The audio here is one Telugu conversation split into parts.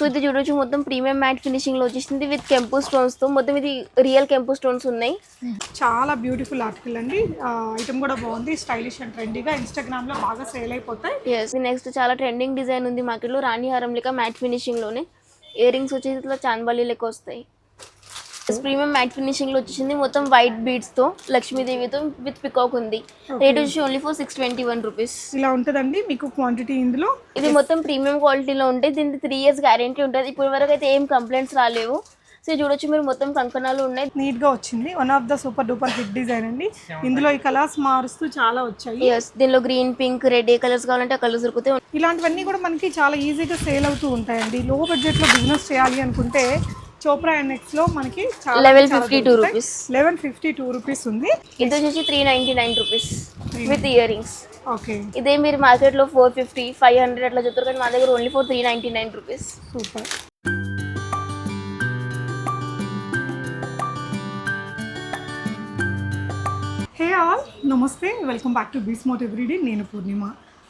సో ఇది చూడొచ్చు మొత్తం ప్రీమియం మ్యాట్ ఫినిషింగ్లో వచ్చేసింది విత్ కెంపు స్టోన్స్తో. మొత్తం ఇది రియల్ కెంపు స్టోన్స్ ఉన్నాయి. చాలా బ్యూటిఫుల్ ఆర్టికల్ అండి. ఐటమ్ కూడా బాగుంది స్టైలిష్ అండ్ ట్రెండీగా ఇన్స్టాగ్రామ్లో బాగా సేల్ అయిపోతాయి. నెక్స్ట్ చాలా ట్రెండింగ్ డిజైన్ ఉంది మార్కెట్లో. రాణి హారం లెక్క మ్యాట్ ఫినిషింగ్లోనే. ఇయర్ రింగ్స్ వచ్చేసి ఇట్లా చాన్బాలి లెక్క వస్తాయి. ప్రీమియం మ్యాట్ ఫినిషింగ్లో వచ్చేసింది మొత్తం వైట్ బీడ్స్తో లక్ష్మీదేవితో విత్ పికాక్ ఉంది. రేట్ వచ్చేసి only for six twenty one rupees ఇలా ఉంటుందండి. మీకు క్వాంటిటీ ఇందులో? ఇది మొత్తం ప్రీమియం క్వాలిటీలో ఉంటాయి దీనికి త్రీ ఇయర్స్ గ్యారంటీ ఉంటుంది. ఇప్పటి వరకు అయితే ఏం కంప్లైంట్స్ రాలేవు. సో చూడొచ్చు మీరు మొత్తం కంకణాలు ఉన్నాయి. నీట్గా వచ్చింది. One of the super duper hit design అండి. ఇందులో ఈ కలర్స్ మారుస్తూ చాలా వచ్చాయి. దీనిలో గ్రీన్ పింక్ రెడ్ ఏ కలర్స్ కావాలంటే ఆ కలర్స్ దొరుకుతాయి. ఇలాంటివన్నీ కూడా మనకి చాలా ఈజీగా సేల్ అవుతూ ఉంటాయండి. లో బడ్జెట్లో బిజినెస్ చేయాలి అనుకుంటే చోప్రా ఎన్ఎక్స్లో మనకి eleven fifty two rupees eleven fifty two rupees ఉంది. ఇది వచ్చేసి three ninety nine rupees with ear rings okay ఇదే మీరు మార్కెట్లో ఫోర్ ఫిఫ్టీ ఫైవ్ హండ్రెడ్ అట్లా చెప్తారు కానీ మా దగ్గర only four three ninety nine rupees super hey all namaste. Welcome back to బీస్మోట్ everyday నేను పూర్ణిమ.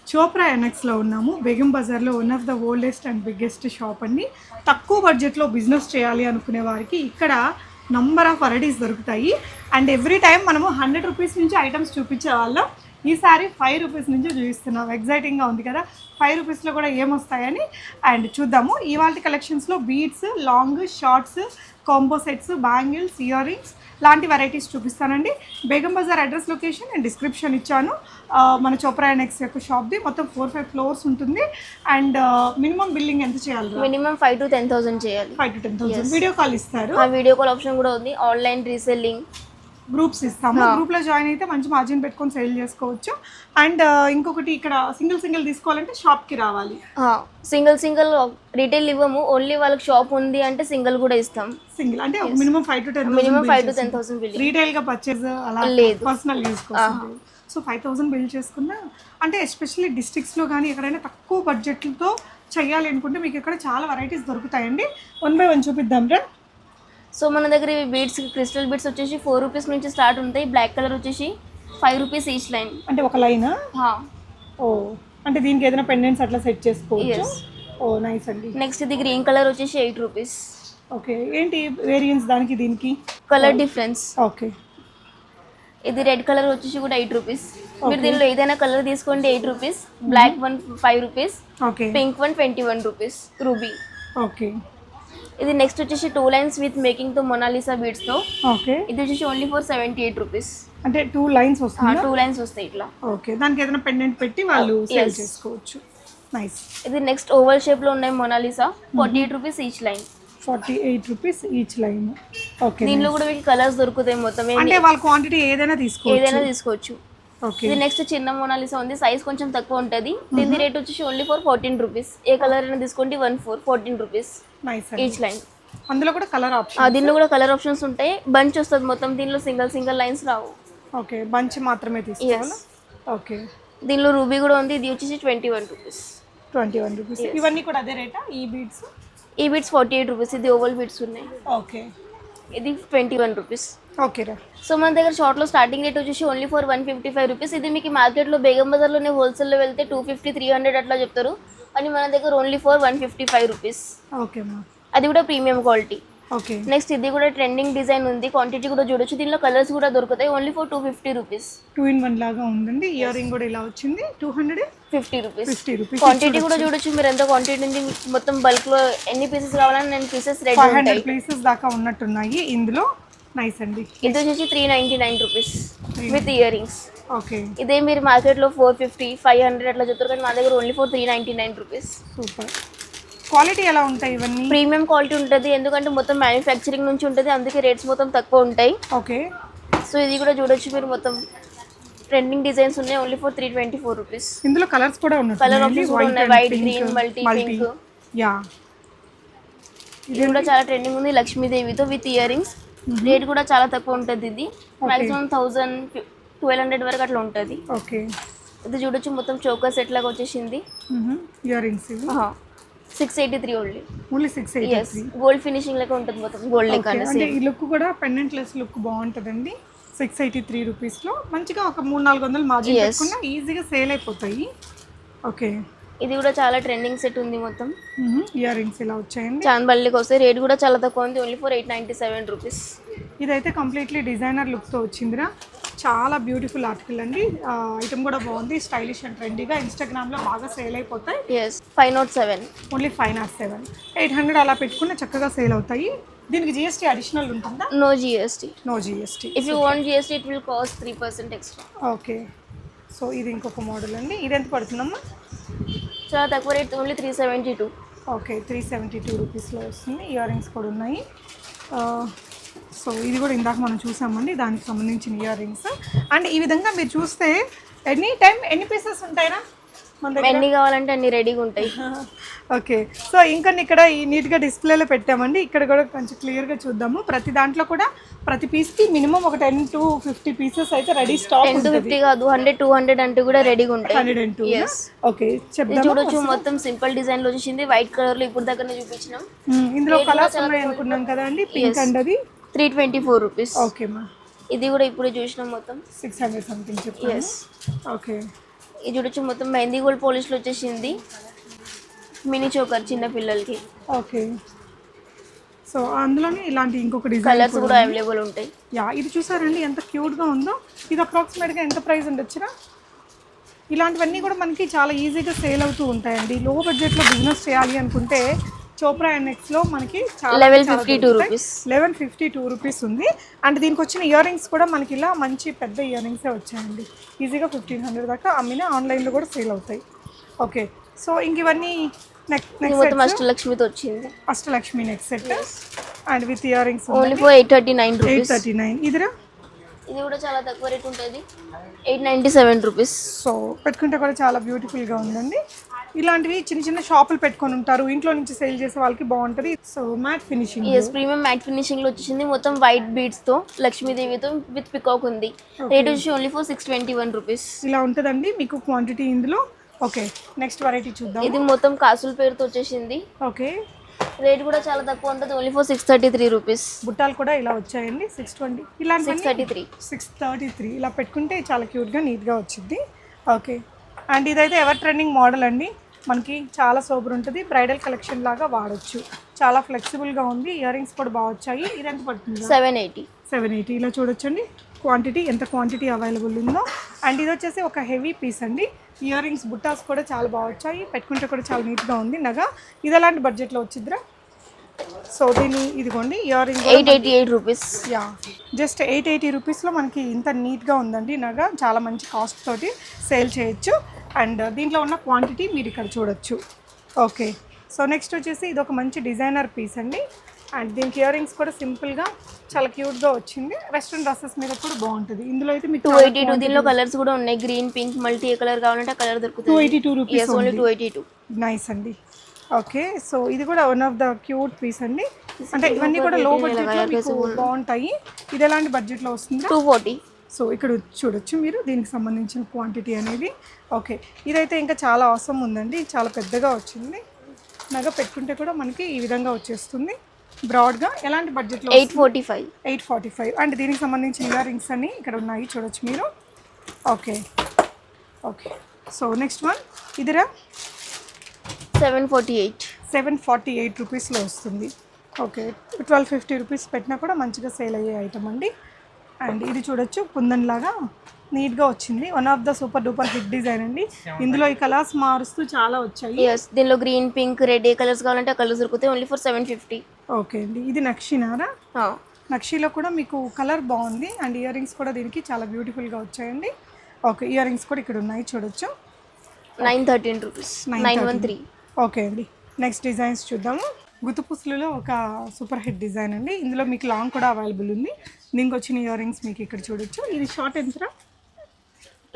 చోప్రా ఎన్ఎక్స్లో ఉన్నాము. బేగం బజార్లో one of the oldest and biggest shop అండి. తక్కువ బడ్జెట్లో బిజినెస్ చేయాలి అనుకునే వారికి ఇక్కడ నంబర్ ఆఫ్ వెరైటీస్ దొరుకుతాయి. అండ్ ఎవ్రీ టైం మనము హండ్రెడ్ రూపీస్ నుంచి ఐటమ్స్ చూపించే వాళ్ళం. ఈసారి ఫైవ్ రూపీస్ నుంచి చూపిస్తున్నాం. ఎగ్జైటింగ్గా ఉంది కదా. ఫైవ్ రూపీస్లో కూడా ఏమొస్తాయని. అండ్ చూద్దాము. ఇవాళ కలెక్షన్స్లో beads long shorts combo sets bangles ear rings లాంటి వెరైటీస్ చూపిస్తానండి. బేగం బజార్ అడ్రస్ లొకేషన్ నేను డిస్క్రిప్షన్ ఇచ్చాను. మన చోప్రా నెక్స్ యొక్క షాప్ది మొత్తం ఫోర్ ఫైవ్ ఫ్లోర్స్ ఉంటుంది. అండ్ మినిమం బిల్లింగ్ ఎంత చేయాలి minimum five to ten thousand చేయాలి. Five to ten thousand video call ఇస్తారు. ఆ వీడియో కాల్ ఆప్షన్ కూడా ఉంది. ఆన్లైన్ రీసెల్లింగ్ గ్రూప్స్ ఇస్తాము. గ్రూప్లో జాయిన్ అయితే మంచి మార్జిన్ పెట్టుకొని సేల్ చేసుకోవచ్చు. అండ్ ఇంకొకటి ఇక్కడ సింగిల్ సింగిల్ తీసుకోవాలంటే షాప్కి రావాలి. సింగిల్ సింగిల్ రీటైల్ ఇవ్వము. ఓన్లీ వాళ్ళకి షాప్ ఉంది అంటే సింగిల్ కూడా ఇస్తాం. సింగిల్ అంటే minimum five to ten minimum five to ten thousand bill రీటైల్గా purchase అలా లేదు. Personal use so five thousand bill చేసుకున్నా అంటే ఎస్పెషల్లీ డిస్ట్రిక్ట్స్లో కానీ ఎక్కడైనా తక్కువ బడ్జెట్లతో చేయాలి అనుకుంటే మీకు ఇక్కడ చాలా వెరైటీస్ దొరుకుతాయండి. వన్ బై వన్ చూపిద్దాం రా. సో మన దగ్గర ఇవి బీడ్స్ క్రిస్టల్ బీడ్స్ వచ్చేసి ఫోర్ రూపీస్ నుంచి స్టార్ట్ ఉంటాయి. బ్లాక్ కలర్ వచ్చేసి ఫైవ్ రూపీస్ ఈచ్ లైన్ అంటే ఒక లైనా ఓ అంటే దీనికి ఏదైనా పెండెంట్స్ అట్లా సెట్ చేసుకోవచ్చు. ఓ నైస్ అండి. నెక్స్ట్ ఇది గ్రీన్ కలర్ వచ్చేసి ఎయిట్ రూపీస్ ఓకే ఏంటి వేరియన్స్ దానికి దీనికి? Colour difference okay. ఇది రెడ్ కలర్ వచ్చేసి కూడా ఎయిట్ రూపీస్ మీరు దీనిలో ఏదైనా కలర్ తీసుకోండి eight rupees black one five rupees okay. Pink one twenty one rupees ruby okay. ఇది నెక్స్ట్ వచ్చేసి టూ లైన్స్ విత్ మేకింగ్తో మొనాలిసా బీడ్స్తో. ఓకే ఇది వచ్చేసి only for seventy eight rupees అంటే టూ లైన్స్ వస్తుంది? టూ లైన్స్ వస్తాయి ఇట్లా. ఓకే దానికి ఏదైనా పెండెంట్ పెట్టి వాళ్ళు సేల్ Yes. చేసుకోవచ్చు. నైస్ ఇది నెక్స్ట్ ఓవల్ షేప్లో ఉన్నాయి Mona Lisa forty eight rupees each line forty eight rupees each line okay దీనిలో కూడా మీకు కలర్స్ దొరుకుతాయి మొత్తం. అంటే వాళ్ళ క్వాంటిటీ ఏదైనా తీసుకోవచ్చు. ఏదైనా తీసుకోవచ్చు. ఇది నెక్స్ట్ చిన్న మొనాలిసా ఉంది. సైజ్ కొంచెం తక్కువ ఉంటుంది. దీని రేట్ వచ్చేసి ఓన్లీ ఫర్ ఫోర్టీన్ రూపీస్ ఏ కలర్ అయినా తీసుకోండి one four fourteen rupees each line అందులో కూడా కలర్ ఆప్షన్ దీనిలో కూడా కలర్ ఆప్షన్స్ ఉంటాయి. బంచ్ వస్తుంది మొత్తం. దీనిలో సింగిల్ సింగిల్ లైన్స్ రావు. ఓకే బంచ్ మాత్రమే తీసుకోవాలి? ఓకే దీనిలో రూబీ కూడా ఉంది. ఇది వచ్చేసి twenty one rupees twenty one rupees ఇవన్నీ కూడా అదే రేటా ఈ బీడ్స్ ఈ బీట్స్ ఫార్టీ ఎయిట్ రూపీస్ ఇది ఓవల్ బీట్స్ ఉన్నాయి. ఓకే ఇది ట్వంటీ వన్ రూపీస్ ఓకే రా సో మన దగ్గర షార్ట్లో స్టార్టింగ్ రేట్ వచ్చేసి only for one fifty five rupees ఇది మీకు మార్కెట్లో బేగం బజార్లోనే హోల్సేల్లో వెళ్తే టూ ఫిఫ్టీ త్రీ హండ్రెడ్ అట్లా చెప్తారు. కానీ మన దగ్గర only for one fifty five rupees okay అది కూడా ప్రీమియం క్వాలిటీ ఓకే నెక్స్ట్ ఇది కూడా ట్రెండింగ్ డిజైన్ ఉంది. క్వాంటిటీ కూడా చూడొచ్చు. దీనిలో కలర్స్ కూడా దొరుకుతాయి. Only for two fifty rupees two in one లాగా ఉందండి. ఇయర్ రింగ్ కూడా ఇలా వచ్చింది. Two hundred fifty rupees fifty rupees quantity కూడా చూడొచ్చు. మీరు ఎంత క్వాంటిటీ ఉంది మొత్తం బల్క్లో ఎన్ని పీసెస్ కావాలని నేను పీసెస్ రెడీ హండ్రెడ్ పీసెస్ దాకా ఉన్నట్టున్నాయి ఇందులో. నైస్ అండి. ఇది వచ్చేసి three ninety nine rupees with ear rings okay ఇదే మీరు మార్కెట్లో ఫోర్ ఫిఫ్టీ ఫైవ్ హండ్రెడ్ అట్లా చెప్తారు కానీ మా దగ్గర only four three ninety nine rupees super quality ఎలా ఉంటాయి ఇవన్నీ? ప్రీమియం క్వాలిటీ ఉంటుంది. ఎందుకంటే మొత్తం మ్యానుఫ్యాక్చరింగ్ నుంచి ఉంటుంది. అందుకే రేట్స్ మొత్తం తక్కువ ఉంటాయి. ఓకే సో ఇది కూడా చూడొచ్చు మీరు మొత్తం. ట్రెండింగ్ డిజైన్స్ ఉన్నాయి. Only for three twenty four rupees ఇందులో కలర్స్ కూడా ఉన్నాయి కలర్ ఆప్షన్స్ కూడా ఉన్నాయి. White green multi pink yeah ఇది కూడా చాలా ట్రెండింగ్ ఉంది. లక్ష్మీదేవితో విత్ ఇయర్ రింగ్స్ రేట్ కూడా చాలా తక్కువ ఉంటుంది ఇది. మాక్సిమం థౌజండ్ ట్వెల్వ్ హండ్రెడ్ వరకు అట్లా ఉంటుంది. ఓకే ఇది చూడొచ్చు మొత్తం చౌకర్ సెట్ లాగా వచ్చేసింది. ఇయర్ రింగ్స్ ఇవి? Six eighty three only only six eighty gold finishing లెక్క ఉంటుంది మొత్తం గోల్డ్ లెక్క అంటే ఈ లుక్ కూడా పెండెంట్ లెస్ లుక్ బాగుంటుందండి. సిక్స్ ఎయిటీ త్రీ రూపీస్లో మంచిగా ఒక మూడు నాలుగు వందలు మార్జిన్ ఈజీగా సేల్ అయిపోతాయి. ఓకే ఇది కూడా చాలా ట్రెండింగ్ సెట్ ఉంది మొత్తం. ఇయర్ రింగ్స్ ఇలా వచ్చాయండి. చాందబల్లికి వస్తే రేట్ కూడా చాలా తక్కువ ఉంది. Only for eight ninety seven rupees ఇదైతే కంప్లీట్లీ డిజైనర్ లుక్తో వచ్చిందిరా. చాలా బ్యూటిఫుల్ ఆర్టికల్ అండి. ఐటమ్ కూడా బాగుంది. స్టైలిష్ అండ్ ట్రెండీగా ఇన్స్టాగ్రామ్లో బాగా సేల్ అయిపోతాయి. Yes five nought seven only five nought seven eight hundred అలా పెట్టుకున్న చక్కగా సేల్ అవుతాయి. దీనికి జిఎస్టీ అడిషనల్ ఉంటుందా? No GST no GST if you want GST it will cost three percent extra okay so ఇది ఇంకొక మోడల్ అండి. ఇది ఎంత పడుతుందమ్మా? చాలా తక్కువ rate only three seventy two okay three seventy two రూపీస్లో వస్తుంది. ఇయర్ రింగ్స్ కూడా ఉన్నాయి. సో ఇది కూడా ఇందాక మనం చూసామండి. దానికి సంబంధించిన ఇయర్ రింగ్స్ అండ్ ఈ విధంగా మీరు చూస్తే ఎనీ టైం ఎన్ని పీసెస్ ఉంటాయినా? ఎన్ని కావాలంటే అన్ని రెడీగా ఉంటాయి. ఓకే. సో ఇంకా ఇక్కడ ఈ నీట్గా డిస్ప్లేలో పెట్టామండి. ఇక్కడ కూడా కొంచెం క్లియర్గా చూద్దాము. ప్రతి దాంట్లో కూడా ప్రతి పీస్కి మినిమం ఒక టెన్ టు ఫిఫ్టీ పీసెస్ అయితే ready stock ten to fifty కాదు హండ్రెడ్ టూ హండ్రెడ్ అంటే కూడా రెడీగా ఉంటాయి. Hundred and two. ఓకే. చెప్దాము చూడొచ్చు మొత్తం సింపుల్ డిజైన్లో వచ్చేసింది. వైట్ కలర్లో ఇప్పుడు దగ్గర చూపించినాం. ఇందులో కలర్స్ ఉన్నాయి అనుకున్నాం కదా అండి. పింక్ అండ్ అది three twenty four rupees okay మా. ఇది కూడా ఇప్పుడు చూసినాం మొత్తం. సిక్స్ హండ్రెడ్ సంథింగ్ చెప్పాను. Yes okay. ఇది చూడొచ్చు మొత్తం మెహందీ గోల్డ్ పాలిష్లో వచ్చేసింది. మినీ చోకర్ చిన్న పిల్లలకి. ఓకే. సో అందులోనే ఇలాంటి ఇంకొక డిజైన్ కలర్స్ కూడా అవైలబుల్ ఉంటాయి. యా ఇది చూసారండి ఎంత క్యూట్గా ఉందో. ఇది అప్రాక్సిమేట్గా ఎంత ప్రైస్ ఉండొచ్చురా ఇలాంటివన్నీ కూడా మనకి చాలా ఈజీగా సేల్ అవుతూ ఉంటాయండి. లో బడ్జెట్లో బిజినెస్ చేయాలి అనుకుంటే చోప్రా ఎన్ఎక్స్లో మనకి చాలా eleven fifty two rupees eleven fifty two rupees ఉంది. అండ్ దీనికి వచ్చిన ఇయర్ రింగ్స్ కూడా మనకి ఇలా మంచి పెద్ద ఇయర్ రింగ్సే వచ్చాయండి. ఈజీగా ఫిఫ్టీన్ హండ్రెడ్ దాకా అమ్మిన ఆన్లైన్లో కూడా సేల్ అవుతాయి. ఓకే సో ఇంక ఇవన్నీ అష్టలక్ష్మితో వచ్చింది. Ashtalakshmi neck set and with ear rings only for eight thirty nine eight thirty nine ఇదిరా? ఇది కూడా చాలా తక్కువ రేట్ ఉంటుంది. Eight ninety seven rupees so పెట్టుకుంటే కూడా చాలా బ్యూటిఫుల్గా ఉందండి. ఇలాంటివి చిన్న చిన్న షాపులు పెట్టుకొని ఉంటారు. ఇంట్లో నుంచి సేల్ చేసే వాళ్ళకి బాగుంటుంది. So matte finishing yes premium matte ఫినిషింగ్లో వచ్చేసింది. మొత్తం వైట్ బీడ్స్తో లక్ష్మీదేవితో విత్ పికాక్ ఉంది. రేట్ వచ్చి only for six twenty one rupees ఇలా ఉంటుందండి. మీకు క్వాంటిటీ ఇందులో. ఓకే నెక్స్ట్ వెరైటీ చూద్దాం. ఇది మొత్తం కాసుల పేరుతో వచ్చేసింది. ఓకే రేట్ కూడా చాలా తక్కువ ఉంటుంది. Only for six thirty three rupees బుట్టాలు కూడా ఇలా వచ్చాయండి. సిక్స్ ట్వంటీ ఇలాంటి six thirty three six thirty three ఇలా పెట్టుకుంటే చాలా క్యూట్గా నీట్గా వచ్చింది ఓకే అండ్ ఇదైతే ఎవర్ ట్రెండింగ్ మోడల్ అండి. మనకి చాలా సోబర్ ఉంటుంది. బ్రైడల్ కలెక్షన్ లాగా వాడచ్చు. చాలా ఫ్లెక్సిబుల్గా ఉంది. ఇయర్ రింగ్స్ కూడా బాగా వచ్చాయి. ఇది ఎంత పడుతుంది? Seven eighty. Seven eighty. ఇలా చూడొచ్చండి. క్వాంటిటీ ఎంత క్వాంటిటీ అవైలబుల్ ఉందో. అండ్ ఇది వచ్చేసి ఒక హెవీ పీస్ అండి. ఇయర్ రింగ్స్ బుట్టాస్ కూడా చాలా బాగా వచ్చాయి. పెట్టుకుంటే కూడా చాలా నీట్గా ఉంది. నగ. ఇది ఎలాంటి బడ్జెట్లో వచ్చిద్దిరా సో దీని ఇదిగోండి. Ear ring eight eighty eight rupees. Yeah. Just eight eighty రూపీస్లో మనకి ఇంత నీట్గా ఉందండి నగ. చాలా మంచి కాస్ట్ తోటి సేల్ చేయొచ్చు. అండ్ దీంట్లో ఉన్న క్వాంటిటీ మీరు ఇక్కడ చూడొచ్చు. ఓకే సో నెక్స్ట్ వచ్చేసి ఇది ఒక మంచి డిజైనర్ పీస్ అండి. అండ్ దీనికి ఇయర్ రింగ్స్ కూడా సింపుల్గా చాలా క్యూట్గా వచ్చింది. వెస్ట్రన్ డ్రెస్సెస్ మీద కూడా బాగుంటుంది. ఇందులో అయితే మీకు టూ ఎయిటీ టూ దీనిలో కలర్స్ కూడా ఉన్నాయి. గ్రీన్ పింక్ మల్టీ ఏ కలర్ కావాలంటే కలర్ టూ దొరుకుతుంది. Eighty two rupees only two eighty two nice అండి. ఓకే సో ఇది కూడా one of the cute piece అండి. అంటే ఇవన్నీ కూడా లో బడ్జెట్లో మీకు బాగుంటాయి. ఇది ఎలాంటి బడ్జెట్లో వస్తుందా? టూ ఫార్టీ సో ఇక్కడ చూడొచ్చు మీరు దీనికి సంబంధించిన క్వాంటిటీ అనేది ఓకే ఇదైతే ఇంకా చాలా అవసరం ఉందండి. చాలా పెద్దగా వచ్చింది. నగ పెట్టుకుంటే కూడా మనకి ఈ విధంగా వచ్చేస్తుంది. బ్రాడ్గా ఎలాంటి బడ్జెట్లో eight forty five eight forty five and దీనికి సంబంధించిన ఇయర్ రింగ్స్ అన్ని ఇక్కడ ఉన్నాయి. చూడొచ్చు మీరు. Okay okay so next one ఇదిరా seven forty eight seven forty eight రూపీస్లో వస్తుంది. ఓకే ట్వెల్వ్ ఫిఫ్టీ రూపీస్ పెట్టినా కూడా మంచిగా సేల్ అయ్యే ఐటమ్ అండి. అండ్. ఇది చూడొచ్చు కుందన్ లాగా నీట్గా వచ్చింది. One of the super duper hit design అండి. ఇందులో ఈ కలర్స్ మారుస్తూ చాలా వచ్చాయి. దీనిలో గ్రీన్ పింక్ రెడ్ ఏ కలర్స్ కావాలంటే ఆ కలర్స్ దొరుకుతాయి. Only for seven fifty okay అండి. ఇది నక్షినారా నక్షిలో కూడా మీకు కలర్ బాగుంది. అండ్ ఇయర్ రింగ్స్ కూడా దీనికి చాలా బ్యూటిఫుల్గా వచ్చాయండి. ఓకే ఇయర్ రింగ్స్ కూడా ఇక్కడ ఉన్నాయి చూడొచ్చు. Nine thirteen rupees nine one three okay అండి. నెక్స్ట్ డిజైన్స్ చూద్దాము. గుతుపుసులలో ఒక సూపర్ హిట్ డిజైన్ అండి. ఇందులో మీకు లాంగ్ కూడా అవైలబుల్ ఉంది. దీనికి వచ్చిన ఇయర్ రింగ్స్ మీకు ఇక్కడ చూడొచ్చు. ఇది షార్ట్ ఎంతరా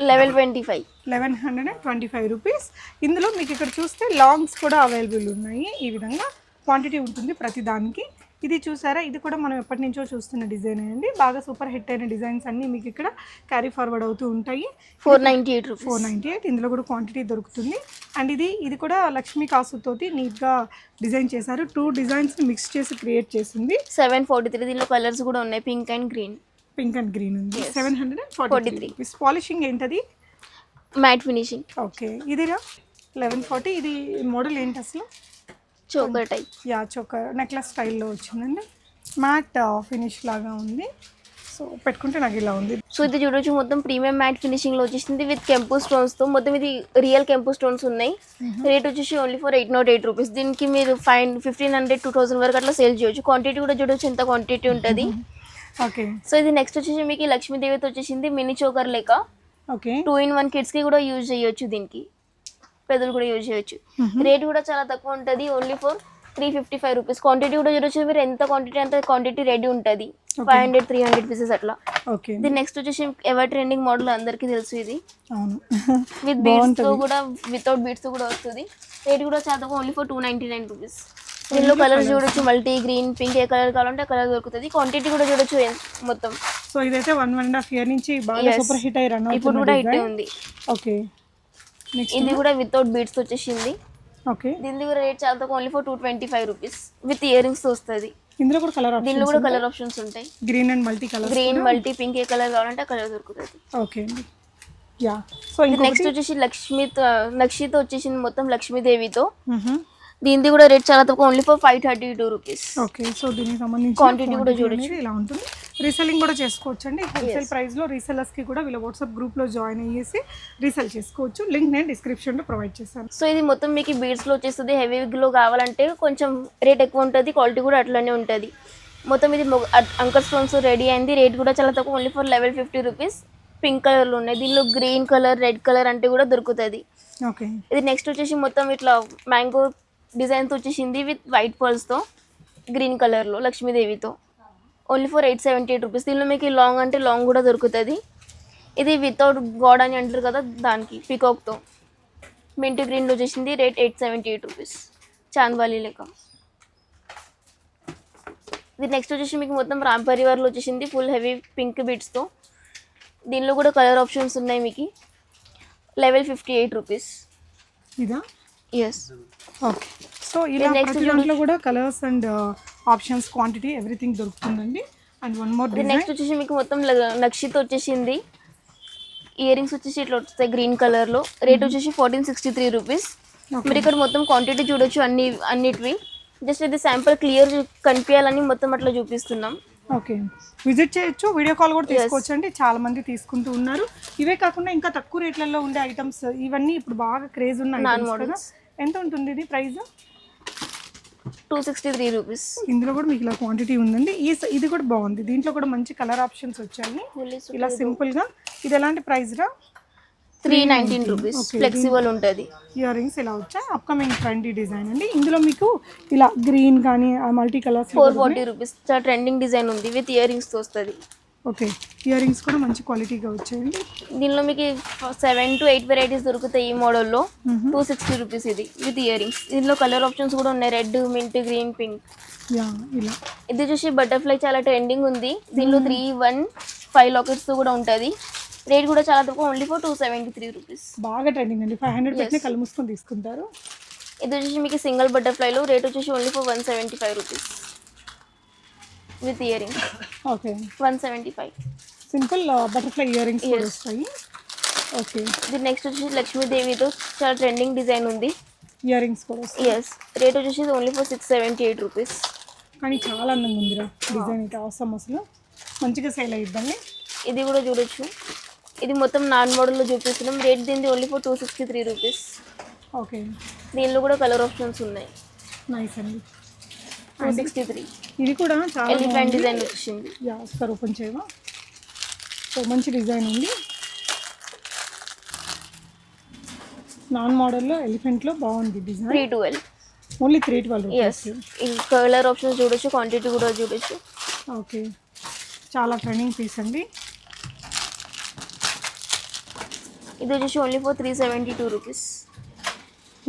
eleven twenty five eleven hundred and twenty five rupees ఇందులో మీకు ఇక్కడ చూస్తే లాంగ్స్ కూడా అవైలబుల్ ఉన్నాయి. ఈ విధంగా క్వాంటిటీ ఉంటుంది ప్రతి దానికి. ఇది చూసారా? ఇది కూడా మనం ఎప్పటి నుంచో చూస్తున్న డిజైన్ అండి. బాగా సూపర్ హిట్ అయిన డిజైన్స్ అన్నీ మీకు ఇక్కడ క్యారీ ఫార్వర్డ్ అవుతూ ఉంటాయి. Four ninety eight four ninety eight. ఇందులో కూడా క్వాంటిటీ దొరుకుతుంది. అండ్ ఇది ఇది కూడా లక్ష్మీ కాసుతోటి నీట్గా డిజైన్ చేశారు. టూ డిజైన్స్ మిక్స్ చేసి క్రియేట్ చేసింది. Seven forty three. దీనిలో కలర్స్ కూడా ఉన్నాయి. Pink and green. Pink and green ఉంది. Seven hundred and forty three polishing ఏంటది? Matte finishing. ఓకే. ఇదిరా లెవెన్ ఫార్టీ. ఇది మోడల్ ఏంటి అసలు? Choker type. యా చొక్క నెక్లెస్ స్టైల్లో వచ్చిందండి. మ్యాట్ ఫినిష్ లాగా ఉంది. సో పెట్టుకుంటే నాకు ఇలా ఉంది. సో ఇది చూడొచ్చు మొత్తం ప్రీమియం మ్యాట్ ఫినిషింగ్లో వచ్చేసింది విత్ కెంపు స్టోన్స్తో మొత్తం ఇది రియల్ కెంపు స్టోన్స్ ఉన్నాయి. రేట్ వచ్చేసి only for eight nought eight rupees. దీనికి మీరు five fifteen hundred two thousand వరకు అట్లా సేల్ చేయొచ్చు. క్వాంటిటీ కూడా చూడొచ్చు ఎంత క్వాంటిటీ ఉంటుంది. ఓకే. సో ఇది నెక్స్ట్ వచ్చేసి మీకు లక్ష్మీదేవితో వచ్చేసింది మినీ చోకర్ లేక ఓకే. టూ ఇన్ వన్ కిడ్స్కి కూడా యూజ్ చేయొచ్చు దీనికి. పెద్దలు కూడా యూజ్ చేయొచ్చు. రేట్ కూడా చాలా తక్కువ ఉంటుంది. Only for three fifty five rupees quantity కూడా చూడొచ్చు. మీరు ఎంత క్వాంటిటీ అంత క్వాంటిటీ రెడీ ఉంటుంది. Five hundred three hundred pieces అట్లా. ఓకే ఇది నెక్స్ట్ వచ్చేసి ఎవర్ ట్రెండింగ్ మోడల్ అందరికీ తెలుసు ఇది. విత్ బీడ్స్తో కూడా వితౌట్ బీడ్స్తో కూడా వస్తుంది. రేట్ కూడా చాలా తక్కువ only for two ninety nine rupees దీనిలో కలర్స్ చూడొచ్చు. మల్టీ గ్రీన్ పింక్ ఏ కలర్ కావాలంటే కలర్ దొరుకుతుంది. క్వాంటిటీ కూడా చూడొచ్చు మొత్తం. సో ఇదైతే one one and half year నుంచి బాగా. సూపర్ హిట్ అయ్యి రన్ ఇప్పుడు కూడా ఇట్టే ఉంది. ఓకే ఇది కూడా వితౌట్ బీడ్స్ వచ్చేసింది. ఓకే దీని కూడా రేట్ చాలా తక్కువ only for two twenty five rupees with ear rings వస్తుంది. ఇందులో కూడా కలర్ దీనిలో కూడా కలర్ ఆప్షన్స్ ఉంటాయి. Green and multi colour green multi pink A colour కావాలంటే ఆ కలర్ దొరుకుతుంది. ఓకే అండి. యా సో నెక్స్ట్ వచ్చేసి లక్ష్మి లక్ష్మితో వచ్చేసింది మొత్తం లక్ష్మీదేవితో. మ్మ్. దీనిది కూడా రేట్ చాలా తక్కువ only for five thirty two rupees okay so దీనికి సంబంధించి Quantity కూడా చూడొచ్చు. ఇలా ఉంటుంది. రీసెల్లింగ్ కూడా చేసుకోవచ్చు అండి హోల్సేల్ ప్రైస్లో రీసెల్లర్స్కి కూడా వీళ్ళ వాట్సాప్ గ్రూప్లో జాయిన్ అయ్యేసి రీసెల్ చేసుకోవచ్చు. లింక్ నేను డిస్క్రిప్షన్లో ప్రొవైడ్ చేశాను. సో ఇది మొత్తం మీకు బీడ్స్లో వచ్చేస్తుంది. హెవీ లో కావాలంటే కొంచెం రేట్ ఎక్కువ ఉంటుంది క్వాలిటీ కూడా అట్లనే ఉంటుంది. మొత్తం ఇది అంకర్ స్టోన్స్ రెడీ అయింది. రేట్ కూడా చాలా తక్కువ only for eleven fifty rupees pink కలర్లో ఉన్నాయి. దీనిలో గ్రీన్ కలర్ రెడ్ కలర్ అంటే కూడా దొరుకుతుంది. ఓకే ఇది నెక్స్ట్ వచ్చేసి మొత్తం ఇట్లా మ్యాంగో డిజైన్తో వచ్చేసింది విత్ వైట్ పర్ల్స్తో గ్రీన్ కలర్లో లక్ష్మీదేవితో. Only for eight seventy eight rupees. దీనిలో మీకు లాంగ్ అంటే లాంగ్ కూడా దొరుకుతుంది. ఇది వితౌట్ గాడ్ అని అంటారు కదా దానికి పికాక్తో. మింట్ గ్రీన్లో వచ్చేసింది rate eight seventy eight rupees. Chandbali లెక్క. ఇది నెక్స్ట్ వచ్చేసి మీకు మొత్తం రామ్ పరివార్లో వచ్చేసింది ఫుల్ హెవీ పింక్ బిట్స్తో దీనిలో కూడా కలర్ ఆప్షన్స్ ఉన్నాయి మీకు. లెవెల్ ఫిఫ్టీ ఎయిట్ రూపీస్ ఇదా? ఎస్ ఓకే సో ఇలా ప్రతి దాంట్లో కూడా colours and options quantity everything దొరుకుతుందండి. అండ్ వన్ మోర్ నెక్స్ట్ వచ్చేసి మీకు మొత్తం నక్షిత్ వచ్చేసింది. ఇయర్ రింగ్స్ వచ్చేసి ఇట్లా వస్తాయి గ్రీన్ కలర్లో. రేట్ వచ్చేసి ఫోర్టీన్ సిక్స్టీ త్రీ రూపీస్ మీరు ఇక్కడ మొత్తం క్వాంటిటీ చూడొచ్చు అన్ని అన్నిటివి. జస్ట్ ఇది శాంపుల్ క్లియర్ కనిపించాలని మొత్తం అట్లా చూపిస్తున్నాం. ఓకే. విజిట్ చేయొచ్చు వీడియో కాల్ కూడా తీసుకోవచ్చు అండి చాలా మంది తీసుకుంటూ ఉన్నారు. ఇవే కాకుండా ఇంకా తక్కువ రేట్లలో ఉండే ఐటమ్స్ ఇవన్నీ ఇప్పుడు బాగా క్రేజ్ ఉన్న Non items కదా. models. ఎంత ఉంటుంది ఇది price? Two sixty three rupees ఇందులో కూడా మీకు ఇలా క్వాంటిటీ ఉందండి. ఈ ఇది కూడా బాగుంది. దీంట్లో కూడా మంచి కలర్ ఆప్షన్స్ వచ్చాయి. ఇలా సింపుల్గా ఇది ఎలాంటి ప్రైస్ రా? త్రీ నైన్టీన్ రూపీస్ ఫ్లెక్సిబుల్ ఉంటుంది. ఇయర్ రింగ్స్ ఇలా వచ్చాయి అప్కమింగ్ ట్రెండీ డిజైన్ అండి. ఇందులో మీకు ఇలా గ్రీన్ కానీ multi colours four forty rupees trending design ఉంది. విత్ ఇయర్ రింగ్స్తో వస్తుంది. ఓకే. ఇయర్ రింగ్స్ కూడా మంచి క్వాలిటీగా వచ్చాయండి. దీనిలో మీకు సెవెన్ టు ఎయిట్ వెరైటీస్ దొరుకుతాయి ఈ మోడల్లో. టూ సిక్స్టీ రూపీస్ ఇది. విత్ ఇయర్ రింగ్స్ దీనిలో కలర్ ఆప్షన్స్ కూడా ఉన్నాయి. రెడ్ మింట్ గ్రీన్ పింక్ ఇలా. ఇది చూసి బటర్ఫ్లై చాలా ట్రెండింగ్ ఉంది. దీనిలో త్రీ వన్ ఫైవ్ లాకెట్స్ కూడా ఉంటుంది. రేట్ కూడా చాలా తక్కువ. Only for two seventy three rupees బాగా ట్రెండింగ్ అండి. ఫైవ్ హండ్రెడ్ పెట్టిన కళ్ళు మూసుకొని తీసుకుంటారు. ఇది వచ్చేసి మీకు సింగిల్ బటర్ఫ్లైలో రేట్ వచ్చేసి only for one seventy five rupees with ear rings okay one seventy five simple butterfly ear rings కూడా. వస్తాయి. ఓకే ఇది నెక్స్ట్ వచ్చేసి లక్ష్మీదేవితో చాలా ట్రెండింగ్ డిజైన్ ఉంది. ఇయర్ రింగ్స్ కూడా ఎస్ రేట్ వచ్చేసి only for six seventy eight rupees కానీ చాలా అందంగా ఉందిరా డిజైన్ అయితే. అవసరం అసలు. మంచిగా సేల్ అయ్యిద్దండి ఇది కూడా చూడొచ్చు. ఇది మొత్తం నాన్ మోడల్లో చూపిస్తున్నాం. రేట్ దీనిది only for two sixty three rupees okay దీనిలో కూడా కలర్ ఆప్షన్స్ ఉన్నాయి. నైస్ అండి. టూ సిక్స్టీ త్రీ ఇది కూడా చాలా ఎలిఫెంట్ డిజైన్ వచ్చింది. ఓపెన్ చేయవా? సో మంచి డిజైన్ ఉంది. నాన్ మోడల్లో ఎలిఫెంట్లో బాగుంది three design twelve only three twelve yes ఈ కలర్ ఆప్షన్స్ చూడొచ్చు క్వాంటిటీ కూడా చూడొచ్చు. ఓకే చాలా ట్రెండింగ్ పీస్ అండి. ఇది వచ్చేసి only for three seventy two rupees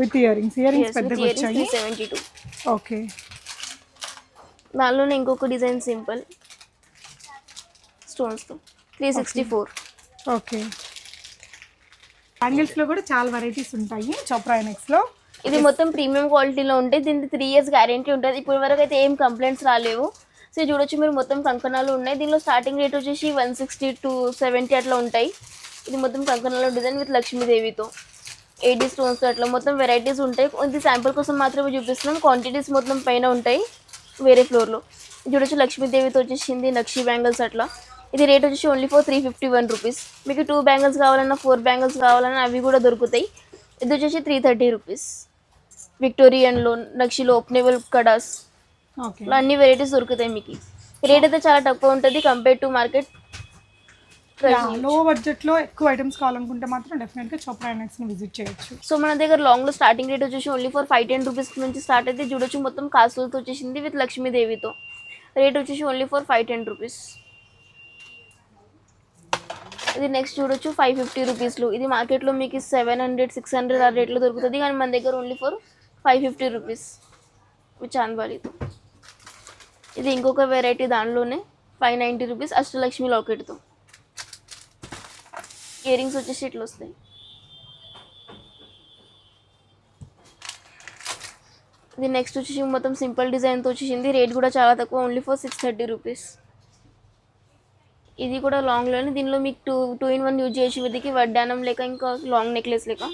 with ear rings ear rings పెద్దగా త్రీ వచ్చాయి. సెవెంటీ టూ ఓకే దానిలోనే ఇంకొక డిజైన్ సింపుల్. స్టోన్స్తో. Three sixty four. ఓకే. బ్యాంగిల్స్లో కూడా చాలా వెరైటీస్ ఉంటాయి చోప్రా ఎనెక్స్లో ఇది మొత్తం ప్రీమియం క్వాలిటీలో ఉంటే దీనికి త్రీ ఇయర్స్ గ్యారంటీ ఉంటుంది. ఇప్పటి వరకు అయితే ఏం కంప్లైంట్స్ రాలేవు. సో చూడొచ్చు మీరు మొత్తం కంకణాలు ఉన్నాయి. దీనిలో స్టార్టింగ్ రేట్ వచ్చేసి వన్ సిక్స్టీ టు సెవెంటీ అట్లా ఉంటాయి. ఇది మొత్తం కంకణాలు డిజైన్ విత్ లక్ష్మీదేవితో. ఎయిటీ స్టోన్స్ అట్లా మొత్తం వెరైటీస్ ఉంటాయి. ఇది శాంపుల్ కోసం మాత్రమే చూపిస్తున్నాం క్వాంటిటీస్ మొత్తం పైన ఉంటాయి. వేరే ఫ్లోర్లో చూడొచ్చు లక్ష్మీదేవితో వచ్చేసింది నక్షి బ్యాంగిల్స్ అట్లా. ఇది రేట్ వచ్చేసి only for three fifty one rupees మీకు టూ బ్యాంగిల్స్ కావాలన్నా ఫోర్ బ్యాంగిల్స్ కావాలన్నా అవి కూడా దొరుకుతాయి. ఇది వచ్చేసి త్రీ థర్టీ రూపీస్ విక్టోరియన్లో నక్షిలో ఓపెనబుల్ కడాస్. అన్ని వెరైటీస్ దొరుకుతాయి మీకు. రేట్ అయితే చాలా తక్కువ ఉంటుంది కంపేర్ టు మార్కెట్ లో బడ్జెట్లో ఎక్కువ ఐటమ్స్ కావాలనుకుంటే మాత్రం డెఫినెట్గా చోప్రా ఎనెక్స్ని విజిట్ చేయొచ్చు. సో మన దగ్గర లాంగ్లో స్టార్టింగ్ రేట్ వచ్చేసి only for five ten rupees నుంచి స్టార్ట్ అయితే చూడొచ్చు. మొత్తం కాసులతో వచ్చేసింది విత్ లక్ష్మీదేవితో రేట్ వచ్చేసి only for five ten rupees ఇది నెక్స్ట్ చూడొచ్చు ఫైవ్ ఫిఫ్టీ రూపీస్లో ఇది మార్కెట్లో మీకు సెవెన్ హండ్రెడ్ సిక్స్ హండ్రెడ్ ఆ రేట్లో దొరుకుతుంది. కానీ మన దగ్గర only for five fifty rupees చాంద్వాలితో ఇది ఇంకొక వెరైటీ దానిలోనే ఫైవ్ నైంటీ రూపీస్ అష్టలక్ష్మి లాకెట్తో ఇయర్ రింగ్స్ వచ్చేసి ఇట్లా వస్తాయి. ఇది నెక్స్ట్ వచ్చేసి మొత్తం సింపుల్ డిజైన్తో వచ్చేసింది. రేట్ కూడా చాలా తక్కువ only for six thirty rupees ఇది కూడా లాంగ్లోనే దీనిలో మీకు two two in one use చేసి వీటికి వడ్డానం లేక ఇంకా లాంగ్ నెక్లెస్ లేక.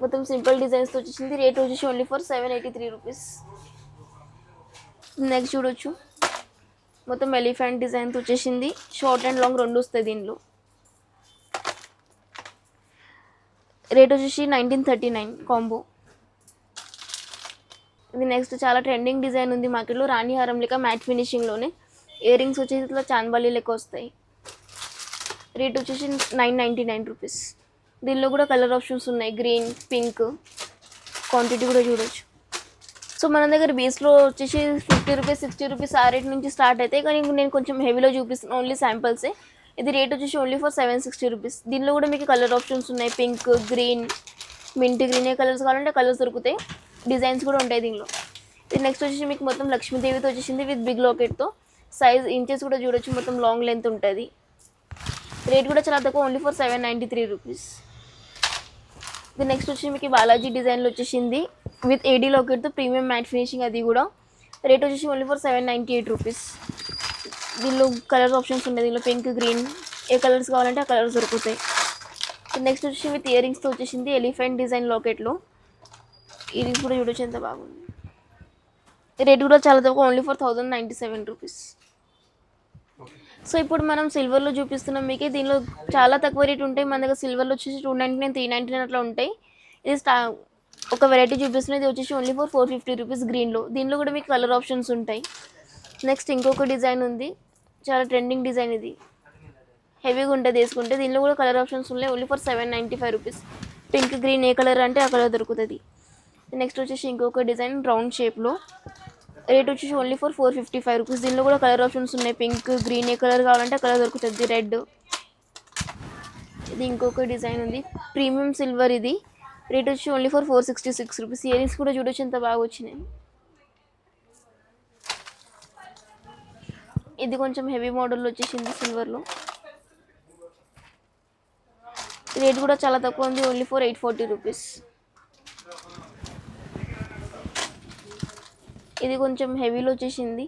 మొత్తం సింపుల్ డిజైన్స్తో వచ్చేసింది. రేట్ వచ్చేసి only for seven eighty three rupees next చూడొచ్చు. మొత్తం ఎలిఫెంట్ డిజైన్తో వచ్చేసింది. షార్ట్ అండ్ లాంగ్ రెండు వస్తాయి దీనిలో. రేట్ వచ్చేసి నైన్టీన్ థర్టీ నైన్ కాంబో ఇది నెక్స్ట్ చాలా ట్రెండింగ్ డిజైన్ ఉంది మార్కెట్లో రాణి హారం లేక మ్యాట్ ఫినిషింగ్లోనే ఇయర్ రింగ్స్ వచ్చేసి ఇట్లా చాందబాలి లెక్క వస్తాయి. రేట్ వచ్చేసి నైన్ నైంటీ నైన్ రూపీస్ దీనిలో కూడా కలర్ ఆప్షన్స్ ఉన్నాయి. గ్రీన్ పింక్ క్వాంటిటీ కూడా చూడొచ్చు. సో మన దగ్గర బేస్లో వచ్చేసి ఫిఫ్టీ రూపీస్ సిక్స్టీ రూపీస్ ఆ రేట్ నుంచి స్టార్ట్ అవుతాయి కానీ నేను కొంచెం హెవీలో చూపిస్తున్నాను ఓన్లీ శాంపిల్సే ఇది రేట్ వచ్చేసి only for seven sixty rupees దీనిలో కూడా మీకు కలర్ ఆప్షన్స్ ఉన్నాయి. పింక్ గ్రీన్ మింట్ గ్రీన్ ఏ కలర్స్ కావాలంటే కలర్స్ దొరుకుతాయి. డిజైన్స్ కూడా ఉంటాయి దీనిలో. ఇది నెక్స్ట్ వచ్చేసి మీకు మొత్తం లక్ష్మీదేవితో వచ్చేసింది విత్ బిగ్ లాకెట్తో సైజ్ ఇంచెస్ కూడా చూడొచ్చు. మొత్తం లాంగ్ లెంత్ ఉంటుంది. రేట్ కూడా చాలా తక్కువ. Only for seven ninety three rupees ఇది నెక్స్ట్ వచ్చి మీకు బాలాజీ డిజైన్లో వచ్చేసింది. విత్ ఏడీ లాకెట్తో ప్రీమియం మ్యాట్ ఫినిషింగ్ అది కూడా. రేట్ వచ్చేసి only for seven ninety eight rupees దీనిలో కలర్స్ ఆప్షన్స్ ఉన్నాయి దీనిలో పింక్ గ్రీన్ ఏ కలర్స్ కావాలంటే ఆ కలర్స్ దొరుకుతాయి. నెక్స్ట్ వచ్చి విత్ ఇయర్ రింగ్స్తో వచ్చేసింది ఎలిఫెంట్ డిజైన్ లాకెట్లో ఇయర్ రింగ్స్ కూడా చూడొచ్చు ఎంత బాగుంది. రేట్ కూడా చాలా తక్కువ only for thousand ninety seven rupees so ఇప్పుడు మనం సిల్వర్లో చూపిస్తున్నాం మీకు. దీనిలో చాలా తక్కువ రేట్ ఉంటాయి. మన దగ్గర సిల్వర్లో వచ్చేసి two ninety nine three ninety nine అట్లా ఉంటాయి. ఇది స్టా ఒక వెరైటీ చూపిస్తున్నాయి ఇది వచ్చేసి only for four fifty rupees గ్రీన్లో దీనిలో కూడా మీకు కలర్ ఆప్షన్స్ ఉంటాయి. నెక్స్ట్ ఇంకొక డిజైన్ ఉంది. చాలా ట్రెండింగ్ డిజైన్ ఇది. హెవీగా ఉంటుంది వేసుకుంటే దీనిలో కూడా కలర్ ఆప్షన్స్ ఉన్నాయి. Only for seven ninety five rupees pink green A colour అంటే ఆ కలర్ దొరుకుతుంది. నెక్స్ట్ వచ్చేసి ఇంకొక డిజైన్ రౌండ్ షేప్లో రేట్ వచ్చేసి only for four fifty five rupees దీనిలో కూడా కలర్ ఆప్షన్స్ ఉన్నాయి. పింక్ గ్రీన్ ఏ కలర్ కావాలంటే ఆ కలర్ దొరుకుతుంది. రెడ్ ఇది ఇంకొక డిజైన్ ఉంది. ప్రీమియం సిల్వర్ ఇది. రేట్ వచ్చి only for four sixty six rupees earrings కూడా చూడొచ్చు ఎంత బాగా వచ్చినాయి. ఇది కొంచెం హెవీ మోడల్లో వచ్చేసింది సిల్వర్లో. రేట్ కూడా చాలా తక్కువ ఉంది only for eight forty rupees. ఇది కొంచెం హెవీలో వచ్చేసింది.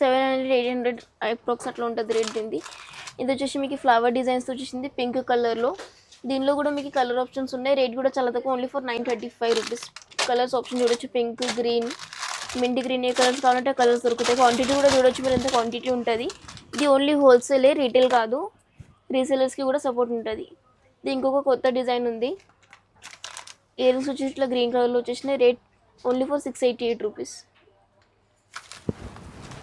Seven hundred eight hundred approx అట్లా ఉంటుంది రేట్ దీనిది. ఇది వచ్చేసి మీకు ఫ్లవర్ డిజైన్స్తో వచ్చేసింది పింక్ కలర్లో. దీనిలో కూడా మీకు కలర్ ఆప్షన్స్ ఉన్నాయి రేట్ కూడా చాలా తక్కువ only for nine thirty five rupees. Colours option చూడొచ్చు పింక్ గ్రీన్. మిండి గ్రీన్ ఏ కలర్స్ కావాలంటే కలర్స్ దొరుకుతాయి. క్వాంటిటీ కూడా చూడొచ్చు మీరు ఎంత క్వాంటిటీ ఉంటుంది. ఇది ఓన్లీ హోల్సేలే రీటైల్ కాదు. రీసేలర్స్కి కూడా సపోర్ట్ ఉంటుంది. ఇది ఇంకొక కొత్త డిజైన్ ఉంది. ఇయర్ వచ్చేసి ఇట్లా గ్రీన్ కలర్లో వచ్చేసినాయి rate only for six eighty eight rupees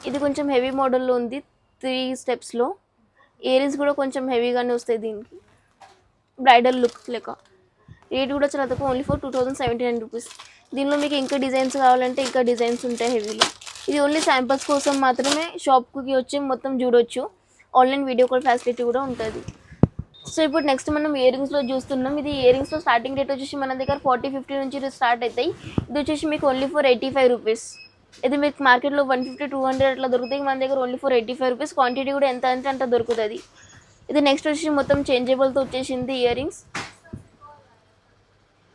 ఇది కొంచెం హెవీ మోడల్లో ఉంది త్రీ స్టెప్స్లో ఇయరింగ్స్ కూడా కొంచెం హెవీగానే వస్తాయి దీనికి. బ్రైడల్ లుక్ లెక్క. రేట్ కూడా చాలా తక్కువ only for two thousand seventy nine rupees దీనిలో మీకు ఇంకా డిజైన్స్ కావాలంటే ఇంకా డిజైన్స్ ఉంటాయి హెవీలో. ఇది ఓన్లీ శాంపిల్స్ కోసం మాత్రమే షాప్కి వచ్చి మొత్తం చూడొచ్చు. ఆన్లైన్ వీడియో కాల్ ఫెసిలిటీ కూడా ఉంటుంది. సో ఇప్పుడు నెక్స్ట్ మనం ఇయరింగ్స్లో చూస్తున్నాం. ఇది ఇయరింగ్స్లో స్టార్టింగ్ రేట్ వచ్చేసి మన దగ్గర ఫార్టీ ఫిఫ్టీ నుంచి స్టార్ట్ అవుతాయి ఇది వచ్చేసి మీకు only for eighty five rupees ఇది మీకు మార్కెట్లో వన్ ఫిఫ్టీ టూ హండ్రెడ్ అట్లా దొరుకుతాయి. మన దగ్గర only for eighty five rupees quantity కూడా ఎంత అంటే అంత దొరుకుతుంది ఇది నెక్స్ట్ వచ్చేసి మొత్తం చేంజబుల్తో వచ్చేసింది ear rings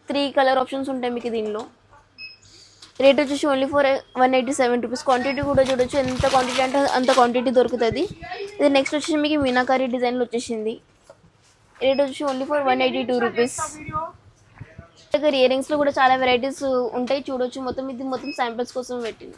three colour options ఉంటాయి మీకు దీనిలో. రేట్ వచ్చేసి only for one eighty seven rupees quantity కూడా చూడొచ్చు. ఎంత క్వాంటిటీ అంటే అంత క్వాంటిటీ దొరుకుతుంది. ఇది నెక్స్ట్ వచ్చేసి మీకు మీనాకారి డిజైన్లో వచ్చేసింది. రేట్ వచ్చేసి only for one eighty two rupees దగ్గర ఇయర్ రింగ్స్లో కూడా చాలా వెరైటీస్ ఉంటాయి. చూడొచ్చు. మొత్తం ఇది మొత్తం శాంపిల్స్ కోసం పెట్టింది.